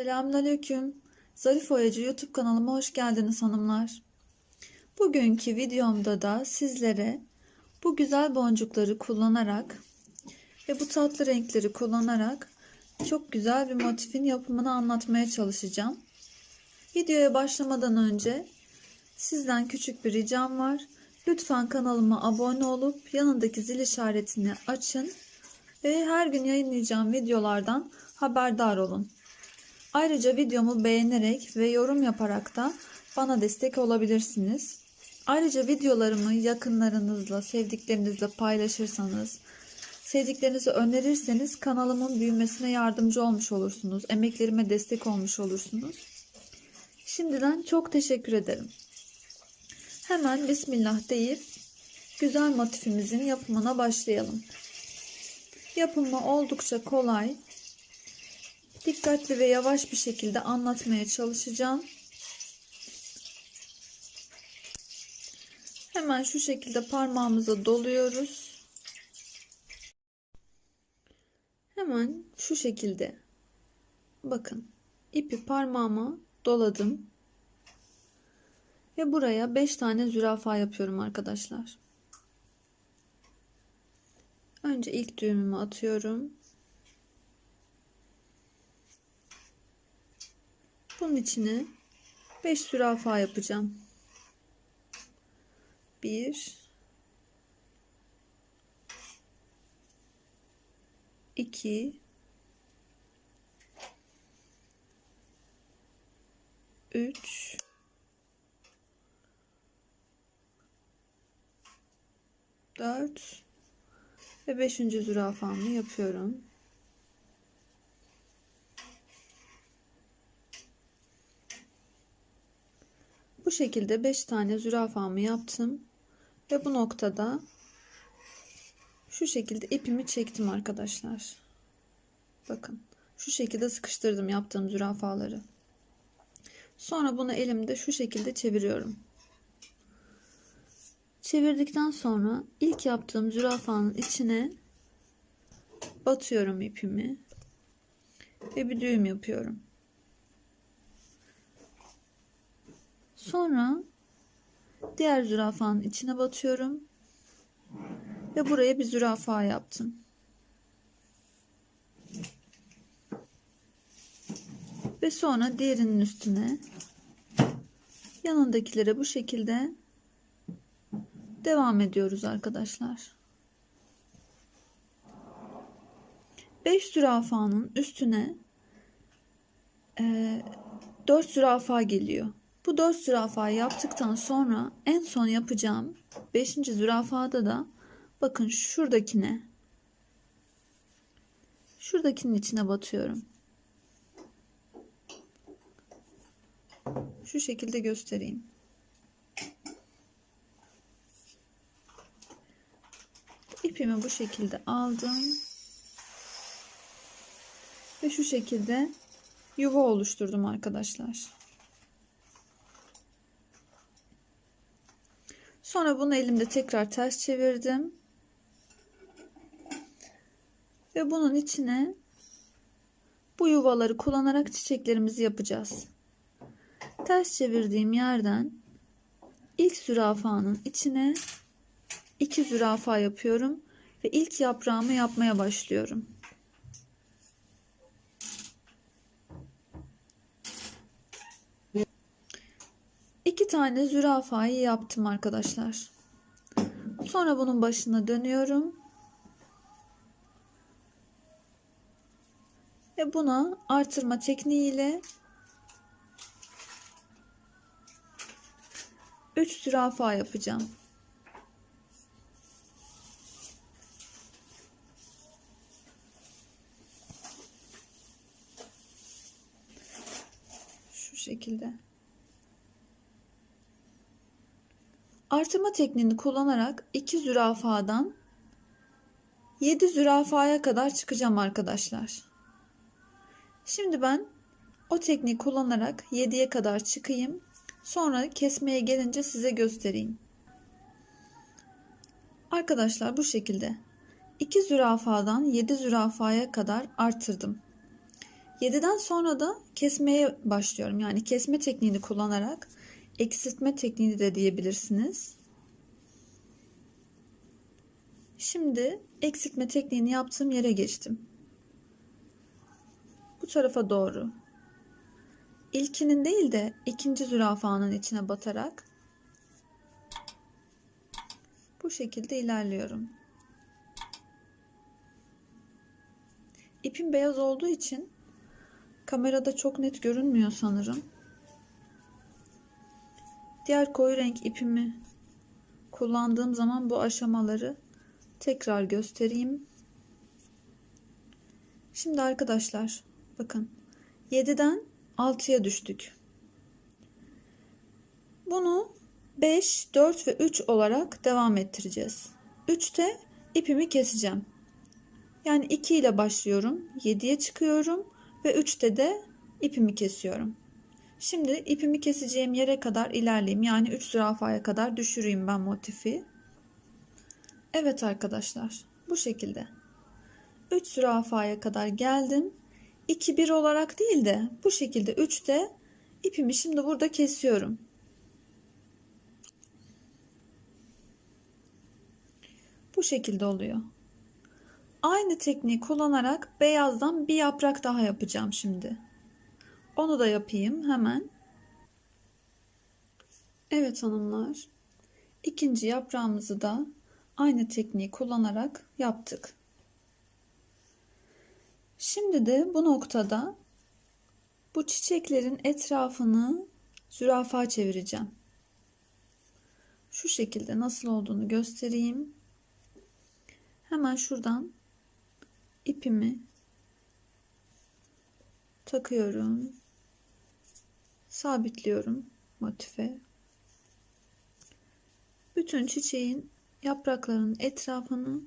Selamünaleyküm. Zarif Oyacı YouTube kanalıma hoş geldiniz hanımlar. Bugünkü videomda da sizlere bu güzel boncukları kullanarak ve bu tatlı renkleri kullanarak çok güzel bir motifin yapımını anlatmaya çalışacağım. Videoya başlamadan önce sizden küçük bir ricam var. Lütfen kanalıma abone olup yanındaki zil işaretini açın ve her gün yayınlayacağım videolardan haberdar olun. Ayrıca videomu beğenerek ve yorum yaparak da bana destek olabilirsiniz. Ayrıca videolarımı yakınlarınızla, sevdiklerinizle paylaşırsanız, sevdiklerinizi önerirseniz kanalımın büyümesine yardımcı olmuş olursunuz. Emeklerime destek olmuş olursunuz. Şimdiden çok teşekkür ederim. Hemen Bismillah deyip güzel motifimizin yapımına başlayalım. Yapımı oldukça kolay. Dikkatli ve yavaş bir şekilde anlatmaya çalışacağım. Hemen şu şekilde parmağımıza doluyoruz. Hemen şu şekilde bakın ipi parmağıma doladım. Ve buraya 5 tane zürafa yapıyorum arkadaşlar. Önce ilk düğümümü atıyorum. Bunun içine 5 zürafa yapacağım. 1 2 3 4 ve 5. zürafamı yapıyorum. Bu şekilde 5 tane zürafamı yaptım. Ve bu noktada şu şekilde ipimi çektim arkadaşlar. Bakın şu şekilde sıkıştırdım yaptığım zürafaları. Sonra bunu elimde şu şekilde çeviriyorum. Çevirdikten sonra ilk yaptığım zürafanın içine batıyorum ipimi ve bir düğüm yapıyorum. Sonra diğer zürafanın içine batıyorum ve buraya bir zürafa yaptım. Ve sonra diğerinin üstüne yanındakilere bu şekilde devam ediyoruz arkadaşlar. 5 zürafanın üstüne e, 4 zürafa geliyor. Bu 4 zürafayı yaptıktan sonra en son yapacağım 5. zürafada da bakın şuradakine şuradakinin içine batıyorum. Şu şekilde göstereyim. İpimi bu şekilde aldım. Ve şu şekilde yuva oluşturdum arkadaşlar. Sonra bunu elimde tekrar ters çevirdim. Ve bunun içine bu yuvaları kullanarak çiçeklerimizi yapacağız. Ters çevirdiğim yerden ilk zürafanın içine iki zürafa yapıyorum ve ilk yaprağımı yapmaya başlıyorum. Tane zürafayı yaptım arkadaşlar. Sonra bunun başına dönüyorum. Ve buna artırma tekniğiyle 3 zürafa yapacağım. Şu şekilde. Artırma tekniğini kullanarak 2 zürafadan 7 zürafaya kadar çıkacağım arkadaşlar. Şimdi ben o tekniği kullanarak 7'ye kadar çıkayım. Sonra kesmeye gelince size göstereyim. Arkadaşlar bu şekilde 2 zürafadan 7 zürafaya kadar artırdım. 7'den sonra da kesmeye başlıyorum. Yani kesme tekniğini kullanarak eksiltme tekniği de diyebilirsiniz. Şimdi eksiltme tekniğini yaptığım yere geçtim. Bu tarafa doğru. İlkinin değil de ikinci zürafanın içine batarak bu şekilde ilerliyorum. İpim beyaz olduğu için kamerada çok net görünmüyor sanırım. Diğer koyu renk ipimi kullandığım zaman bu aşamaları tekrar göstereyim. Şimdi arkadaşlar bakın 7'den 6'ya düştük. Bunu 5, 4 ve 3 olarak devam ettireceğiz. 3'te ipimi keseceğim. Yani 2 ile başlıyorum. 7'ye çıkıyorum ve 3'te de ipimi kesiyorum. Şimdi ipimi keseceğim yere kadar ilerleyeyim. Yani 3 zürafaya kadar düşüreyim ben motifi. Evet arkadaşlar bu şekilde. 3 zürafaya kadar geldim. 2 1 olarak değil de bu şekilde 3'te ipimi şimdi burada kesiyorum. Bu şekilde oluyor. Aynı tekniği kullanarak beyazdan bir yaprak daha yapacağım şimdi. Onu da yapayım hemen. Evet hanımlar. İkinci yaprağımızı da aynı tekniği kullanarak yaptık. Şimdi de bu noktada bu çiçeklerin etrafını zürafa çevireceğim. Şu şekilde nasıl olduğunu göstereyim. Hemen şuradan ipimi takıyorum. Sabitliyorum motife. Bütün çiçeğin yapraklarının etrafını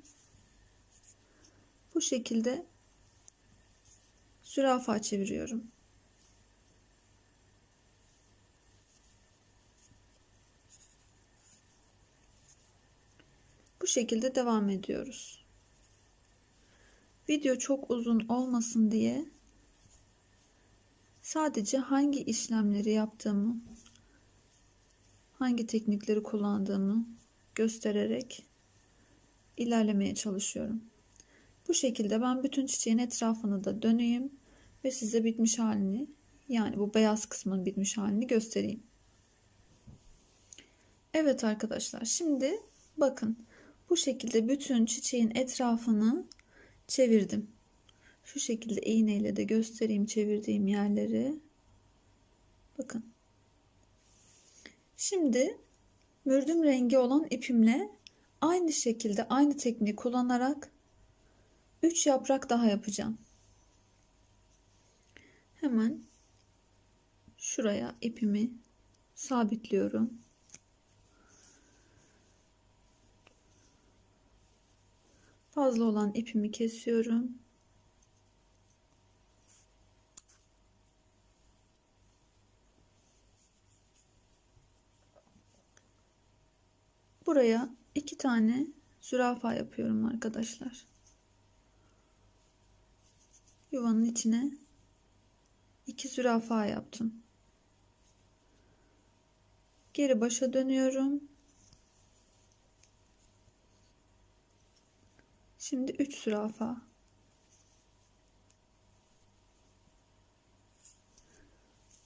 bu şekilde zürafa çeviriyorum. Bu şekilde devam ediyoruz. Video çok uzun olmasın diye sadece hangi işlemleri yaptığımı, hangi teknikleri kullandığımı göstererek ilerlemeye çalışıyorum. Bu şekilde ben bütün çiçeğin etrafını da döneyim ve size bitmiş halini yani bu beyaz kısmın bitmiş halini göstereyim. Evet arkadaşlar şimdi bakın bu şekilde bütün çiçeğin etrafını çevirdim. Şu şekilde iğneyle de göstereyim çevirdiğim yerleri. Bakın. Şimdi mürdüm rengi olan ipimle aynı şekilde aynı tekniği kullanarak 3 yaprak daha yapacağım. Hemen şuraya ipimi sabitliyorum. Fazla olan ipimi kesiyorum. Buraya iki tane zürafa yapıyorum arkadaşlar. Yuvanın içine iki zürafa yaptım. Geri başa dönüyorum. Şimdi 3 zürafa.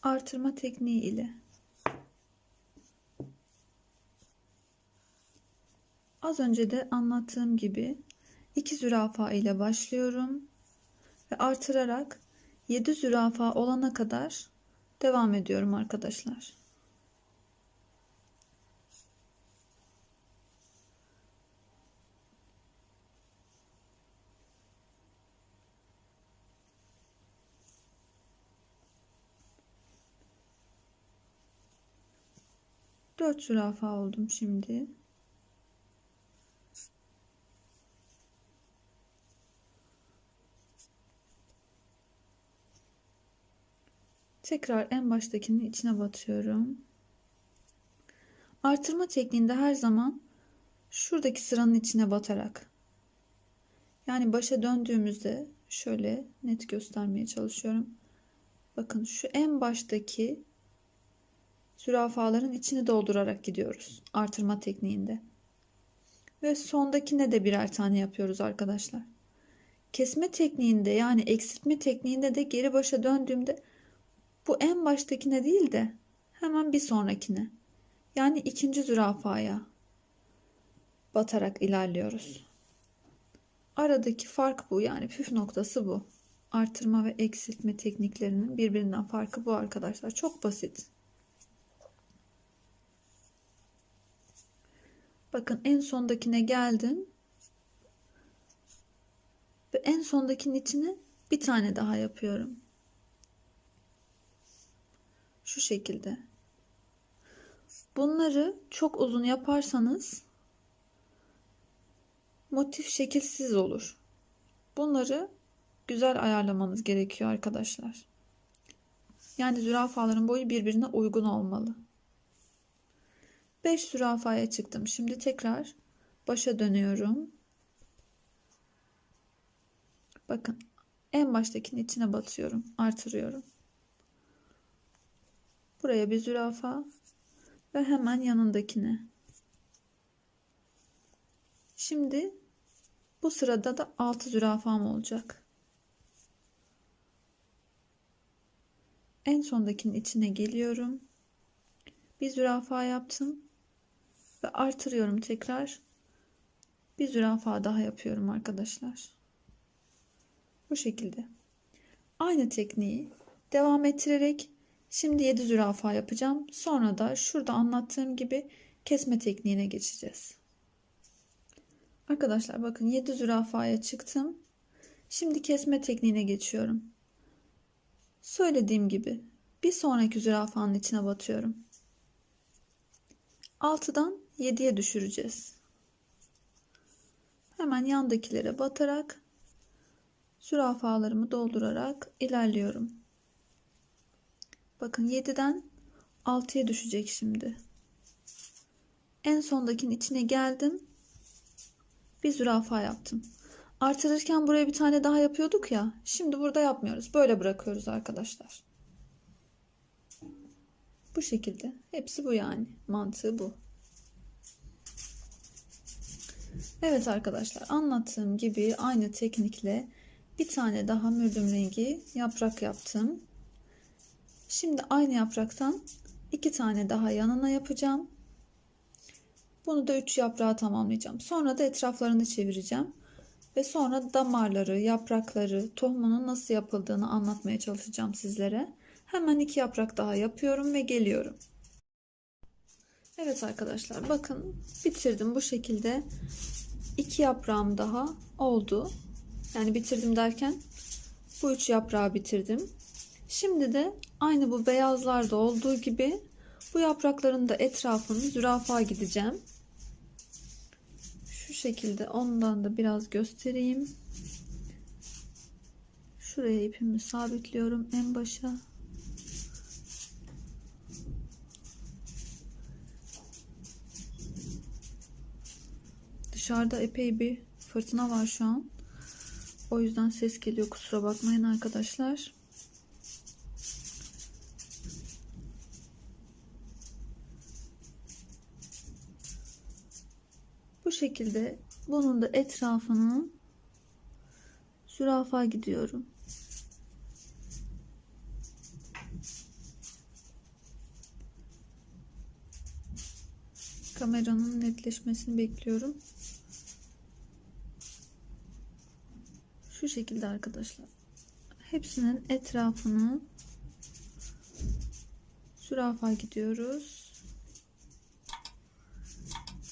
Artırma tekniği ile Az önce de anlattığım gibi 2 zürafa ile başlıyorum ve artırarak 7 zürafa olana kadar devam ediyorum arkadaşlar. Dört zürafa oldum şimdi. Tekrar en baştakinin içine batıyorum. Artırma tekniğinde her zaman şuradaki sıranın içine batarak yani başa döndüğümüzde Şöyle net göstermeye çalışıyorum. Bakın şu en baştaki zürafaların içini doldurarak gidiyoruz. Artırma tekniğinde. Ve sondakine de birer tane yapıyoruz arkadaşlar. Kesme tekniğinde yani eksiltme tekniğinde de geri başa döndüğümde bu en baştakine değil de hemen bir sonrakine yani ikinci zürafaya batarak ilerliyoruz. Aradaki fark bu yani püf noktası bu. Artırma ve eksiltme tekniklerinin birbirinden farkı bu arkadaşlar. Çok basit. Bakın en sondakine geldim. Ve en sondakinin içine bir tane daha yapıyorum. Şu şekilde. Bunları çok uzun yaparsanız motif şekilsiz olur. Bunları güzel ayarlamanız gerekiyor arkadaşlar. Yani zürafaların boyu birbirine uygun olmalı. 5 zürafaya çıktım. Şimdi tekrar başa dönüyorum. Bakın en baştakinin içine batıyorum. Artırıyorum. Buraya bir zürafa ve hemen yanındakine. Şimdi bu sırada da 6 zürafam olacak. En sondakinin içine geliyorum. Bir zürafa yaptım ve artırıyorum tekrar. Bir zürafa daha yapıyorum arkadaşlar. Bu şekilde. Aynı tekniği devam ettirerek şimdi 7 zürafa yapacağım. Sonra da şurada anlattığım gibi kesme tekniğine geçeceğiz. Arkadaşlar bakın 7 zürafaya çıktım. Şimdi kesme tekniğine geçiyorum. Söylediğim gibi bir sonraki zürafanın içine batıyorum. 6'dan 7'ye düşüreceğiz. Hemen yandakilere batarak zürafalarımı doldurarak ilerliyorum. Bakın 7'den 6'ya düşecek şimdi. En sondakinin içine geldim. Bir zürafa yaptım. Artırırken buraya bir tane daha yapıyorduk ya. Şimdi burada yapmıyoruz. Böyle bırakıyoruz arkadaşlar. Bu şekilde. Hepsi bu yani. Mantığı bu. Evet arkadaşlar anlattığım gibi aynı teknikle bir tane daha mürdüm rengi yaprak yaptım. Şimdi aynı yapraktan iki tane daha yanına yapacağım. Bunu da üç yaprağa tamamlayacağım. Sonra da etraflarını çevireceğim. Ve sonra damarları, yaprakları, tohumunun nasıl yapıldığını anlatmaya çalışacağım sizlere. Hemen iki yaprak daha yapıyorum ve geliyorum. Evet arkadaşlar bakın bitirdim bu şekilde. iki yaprağım daha oldu. Yani bitirdim derken bu üç yaprağı bitirdim. Şimdi de aynı bu beyazlarda olduğu gibi bu yaprakların da etrafını zürafa gideceğim. Şu şekilde ondan da biraz göstereyim. Şuraya ipimi sabitliyorum en başa. Dışarıda epey bir fırtına var şu an. O yüzden ses geliyor kusura bakmayın arkadaşlar. Şekilde bunun da etrafını zürafa gidiyorum. Kameranın netleşmesini bekliyorum. Şu şekilde arkadaşlar. Hepsinin etrafını zürafa gidiyoruz.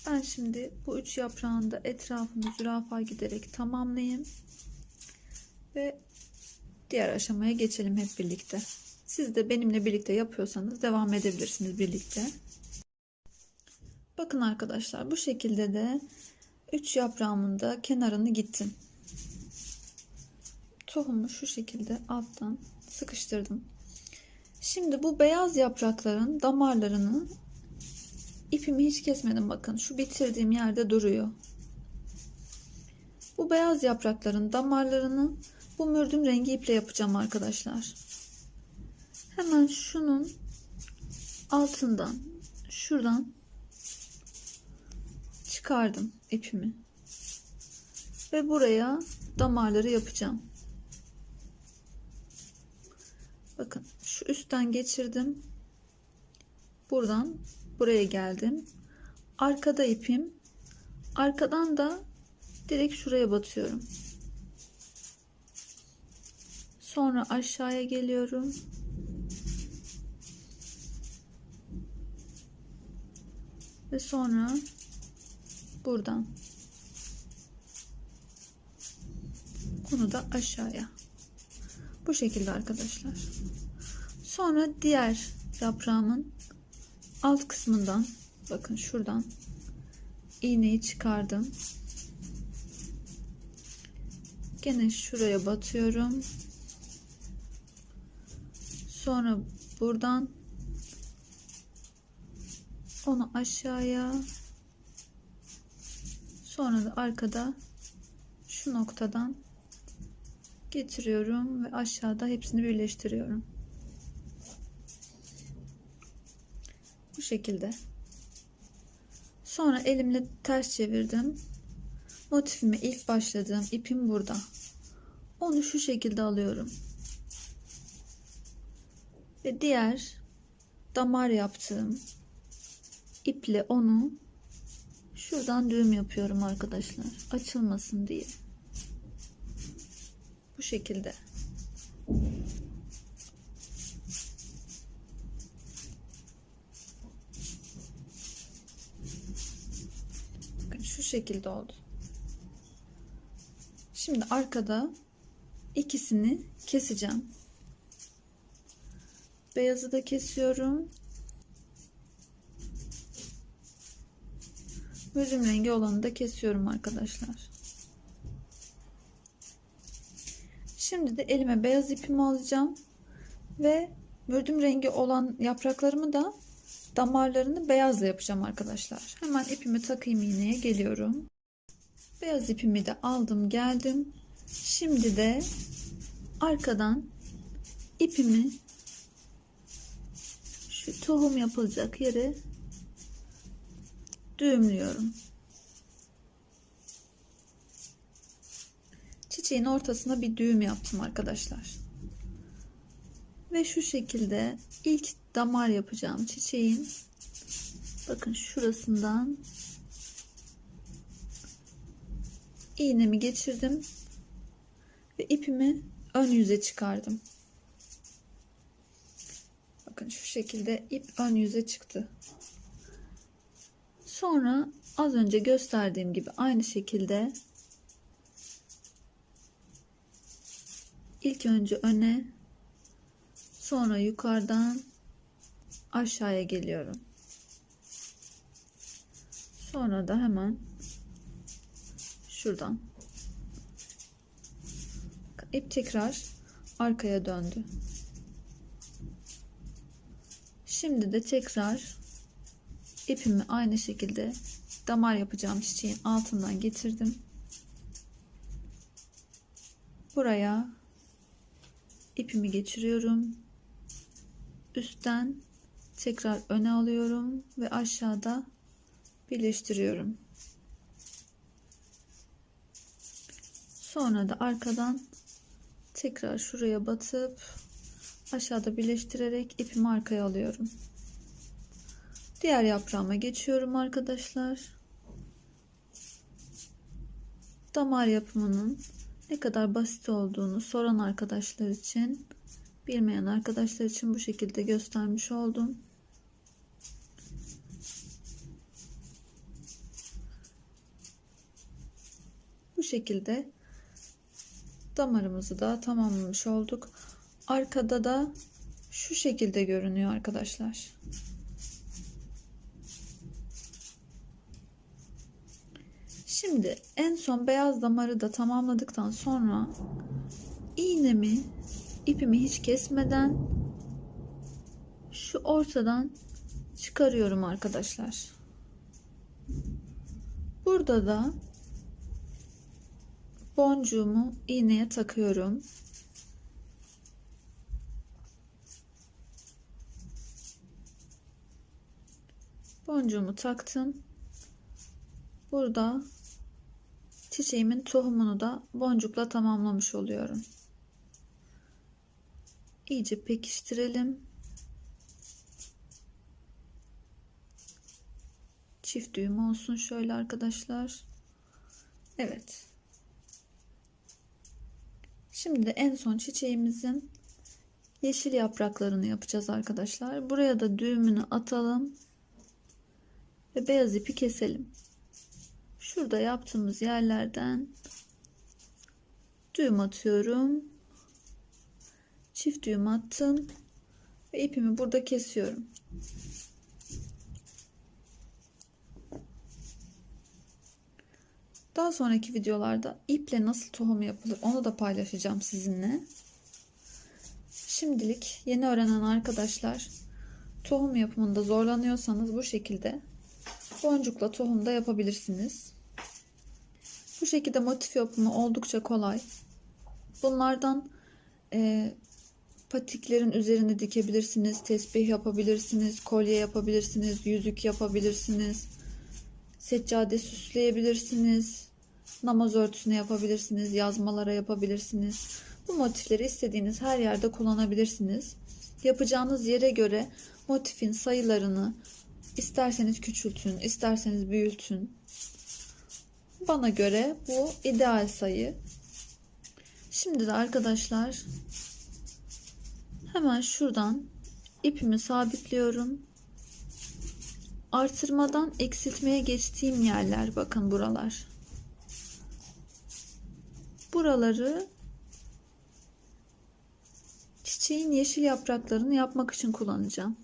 Ben şimdi bu üç yaprağın da etrafını zürafa giderek tamamlayayım. Ve diğer aşamaya geçelim hep birlikte. Siz de benimle birlikte yapıyorsanız devam edebilirsiniz birlikte. Bakın arkadaşlar bu şekilde de 3 yaprağımın da kenarını gittim. Tohumu şu şekilde alttan sıkıştırdım. Şimdi bu beyaz yaprakların damarlarını ipimi hiç kesmedim bakın. Şu bitirdiğim yerde duruyor. Bu beyaz yaprakların damarlarını bu mürdüm rengi iple yapacağım arkadaşlar. Hemen şunun altından şuradan çıkardım ipimi. Ve buraya damarları yapacağım. Bakın şu üstten geçirdim. Buradan buraya geldim. Arkada ipim. Arkadan da direkt şuraya batıyorum. Sonra aşağıya geliyorum. Ve sonra buradan bunu da aşağıya. Bu şekilde arkadaşlar. Sonra diğer yaprağımın alt kısmından bakın şuradan iğneyi çıkardım. Gene şuraya batıyorum. Sonra buradan onu aşağıya sonra da arkada şu noktadan getiriyorum ve aşağıda hepsini birleştiriyorum. Şekilde. Sonra elimle ters çevirdim. Motifime ilk başladığım ipim burada. Onu şu şekilde alıyorum. Ve diğer damar yaptığım iple onu şuradan düğüm yapıyorum arkadaşlar. Açılmasın diye. Bu şekilde. Bakın şu şekilde oldu. Şimdi arkada ikisini keseceğim. Beyazı da kesiyorum. Gözüm rengi olanı da kesiyorum arkadaşlar. Şimdi de elime beyaz ipimi alacağım ve mürdüm rengi olan yapraklarımı da damarlarını beyazla yapacağım arkadaşlar. Hemen ipimi takayım iğneye geliyorum. Beyaz ipimi de aldım geldim. Şimdi de arkadan ipimi şu tohum yapılacak yere düğümlüyorum. Çiçeğin ortasına bir düğüm yaptım arkadaşlar. Ve şu şekilde ilk damar yapacağım çiçeğin bakın şurasından iğnemi geçirdim ve ipimi ön yüze çıkardım. Bakın şu şekilde ip ön yüze çıktı. Sonra az önce gösterdiğim gibi aynı şekilde ilk önce öne sonra yukarıdan aşağıya geliyorum. Sonra da hemen şuradan ip tekrar arkaya döndü. Şimdi de tekrar ipimi aynı şekilde damar yapacağım çiçeğin altından getirdim. Buraya ipimi geçiriyorum. Üstten tekrar öne alıyorum ve aşağıda birleştiriyorum. Sonra da arkadan tekrar şuraya batıp aşağıda birleştirerek ipimi arkaya alıyorum. Diğer yaprağıma geçiyorum arkadaşlar. Damar yapımının ne kadar basit olduğunu soran arkadaşlar için, bilmeyen arkadaşlar için bu şekilde göstermiş oldum. Şekilde damarımızı da tamamlamış olduk. Arkada da şu şekilde görünüyor arkadaşlar. Şimdi en son beyaz damarı da tamamladıktan sonra iğnemi ipimi hiç kesmeden şu ortadan çıkarıyorum arkadaşlar. Burada da boncuğumu iğneye takıyorum. Boncuğumu taktım. Burada çiçeğimin tohumunu da boncukla tamamlamış oluyorum. İyice pekiştirelim. Çift düğüm olsun şöyle arkadaşlar. Evet. Şimdi en son çiçeğimizin yeşil yapraklarını yapacağız arkadaşlar. Buraya da düğümünü atalım ve beyaz ipi keselim. Şurada yaptığımız yerlerden düğüm atıyorum. Çift düğüm attım ve ipimi burada kesiyorum. Daha sonraki videolarda iple nasıl tohum yapılır onu da paylaşacağım sizinle. Şimdilik yeni öğrenen arkadaşlar tohum yapımında zorlanıyorsanız bu şekilde boncukla tohum da yapabilirsiniz. Bu şekilde motif yapımı oldukça kolay. Bunlardan e, patiklerin üzerine dikebilirsiniz, tesbih yapabilirsiniz, kolye yapabilirsiniz, yüzük yapabilirsiniz, seccade süsleyebilirsiniz, namaz örtüsüne yapabilirsiniz, yazmalara yapabilirsiniz. Bu motifleri istediğiniz her yerde kullanabilirsiniz. Yapacağınız yere göre motifin sayılarını isterseniz küçültün, isterseniz büyütün. Bana göre bu ideal sayı. Şimdi de arkadaşlar hemen şuradan ipimi sabitliyorum. Artırmadan eksiltmeye geçtiğim yerler bakın buralar. Buraları çiçeğin yeşil yapraklarını yapmak için kullanacağım.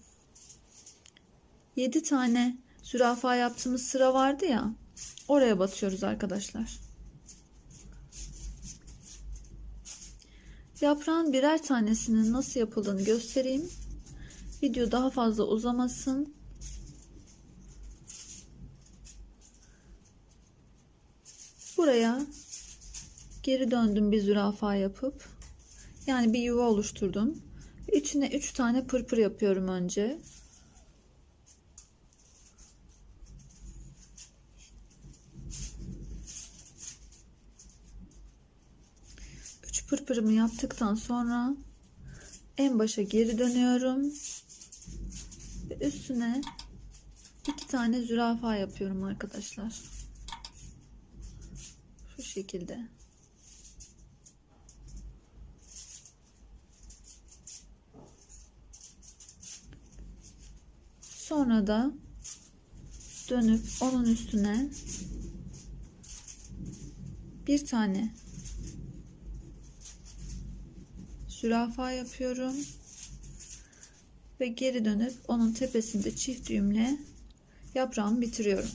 7 tane zürafa yaptığımız sıra vardı ya. Oraya batıyoruz arkadaşlar. Yaprağın birer tanesinin nasıl yapıldığını göstereyim. Video daha fazla uzamasın. Buraya geri döndüm bir zürafa yapıp yani bir yuva oluşturdum. İçine 3 tane pırpır yapıyorum önce. Üç pırpırımı yaptıktan sonra en başa geri dönüyorum. Ve üstüne iki tane zürafa yapıyorum arkadaşlar. Şu şekilde. Sonra da dönüp onun üstüne bir tane zürafa yapıyorum ve geri dönüp onun tepesinde çift düğümle yaprağımı bitiriyorum.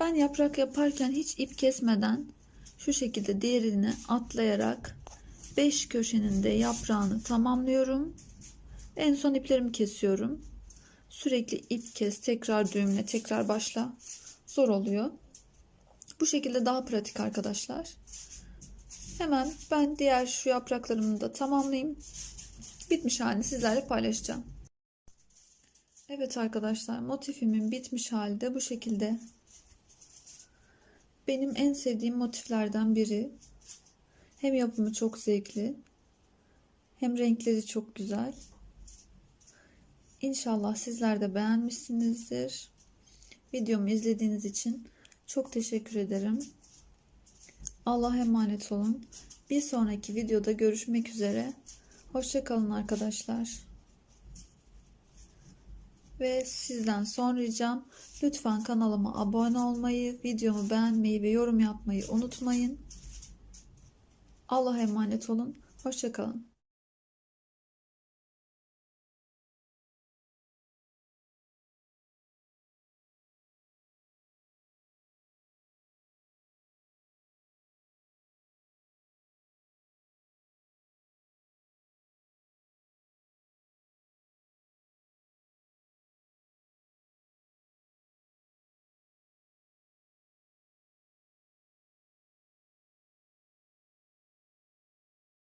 Ben yaprak yaparken hiç ip kesmeden şu şekilde diğerini atlayarak 5 köşenin de yaprağını tamamlıyorum. En son iplerimi kesiyorum. Sürekli ip kes, tekrar düğümle, tekrar başla. Zor oluyor. Bu şekilde daha pratik arkadaşlar. Hemen ben diğer şu yapraklarımı da tamamlayayım. Bitmiş halini sizlerle paylaşacağım. Evet arkadaşlar motifimin bitmiş hali de bu şekilde. Benim en sevdiğim motiflerden biri. Hem yapımı çok zevkli hem renkleri çok güzel. İnşallah sizler de beğenmişsinizdir. Videomu izlediğiniz için çok teşekkür ederim. Allah'a emanet olun. Bir sonraki videoda görüşmek üzere. Hoşçakalın arkadaşlar. Ve sizden son ricam lütfen kanalıma abone olmayı, videomu beğenmeyi ve yorum yapmayı unutmayın. Allah'a emanet olun. Hoşçakalın.